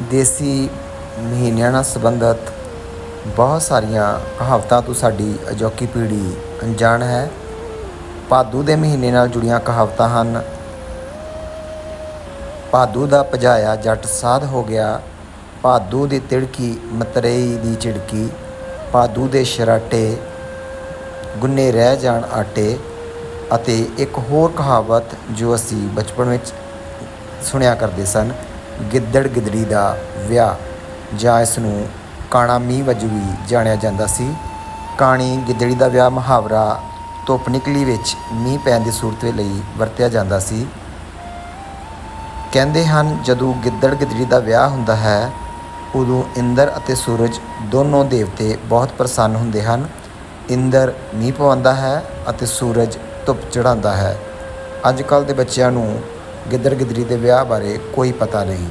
ਦੇਸੀ ਮਹੀਨਿਆਂ ਨਾਲ ਸੰਬੰਧਿਤ ਬਹੁਤ ਸਾਰੀਆਂ ਕਹਾਵਤਾਂ ਤੋਂ ਸਾਡੀ ਅਜੋਕੀ ਪੀੜ੍ਹੀ ਅਣਜਾਣ ਹੈ। ਭਾਦੂ ਦੇ ਮਹੀਨੇ ਨਾਲ ਜੁੜੀਆਂ ਕਹਾਵਤਾਂ ਹਨ, ਭਾਦੂ ਦਾ ਭਜਾਇਆ ਜੱਟ ਸਾਧ ਹੋ ਗਿਆ, ਭਾਦੂ ਦੀ ਤਿੜਕੀ ਮਤਰੇਈ ਦੀ ਝਿੜਕੀ, ਭਾਦੂ ਦੇ ਸ਼ਰਾਟੇ ਗੁੰਨੇ ਰਹਿ ਜਾਣ ਆਟੇ ਅਤੇ ਇੱਕ ਹੋਰ ਕਹਾਵਤ ਜੋ ਅਸੀਂ ਬਚਪਨ ਵਿੱਚ ਸੁਣਿਆ ਕਰਦੇ ਸਨ ਗਿੱਦੜ ਗਿੱਦੜੀ ਦਾ ਵਿਆਹ, ਜਾਂ ਇਸ ਨੂੰ ਕਾਣਾ ਮੀਂਹ ਵਜੋਂ ਵੀ ਜਾਣਿਆ ਜਾਂਦਾ ਸੀ। ਕਾਣੀ ਗਿੱਦੜੀ ਦਾ ਵਿਆਹ ਮੁਹਾਵਰਾ ਧੁੱਪ ਨਿਕਲੀ ਵਿੱਚ ਮੀਂਹ ਪੈਣ ਦੀ ਸੂਰਤ ਲਈ ਵਰਤਿਆ ਜਾਂਦਾ ਸੀ। ਕਹਿੰਦੇ ਹਨ, ਜਦੋਂ ਗਿੱਦੜ ਗਿੱਦੜੀ ਦਾ ਵਿਆਹ ਹੁੰਦਾ ਹੈ, ਉਦੋਂ ਇੰਦਰ ਅਤੇ ਸੂਰਜ ਦੋਨੋਂ ਦੇਵਤੇ ਬਹੁਤ ਪ੍ਰਸੰਨ ਹੁੰਦੇ ਹਨ। ਇੰਦਰ ਮੀਂਹ ਪਵਾਉਂਦਾ ਹੈ ਅਤੇ ਸੂਰਜ ਧੁੱਪ ਚੜਾਉਂਦਾ ਹੈ। ਅੱਜ ਕੱਲ੍ਹ ਦੇ ਬੱਚਿਆਂ ਨੂੰ ਗਿੱਦੜ ਗਿੱਦੜੀ ਦੇ ਵਿਆਹ ਬਾਰੇ ਕੋਈ ਪਤਾ ਨਹੀਂ।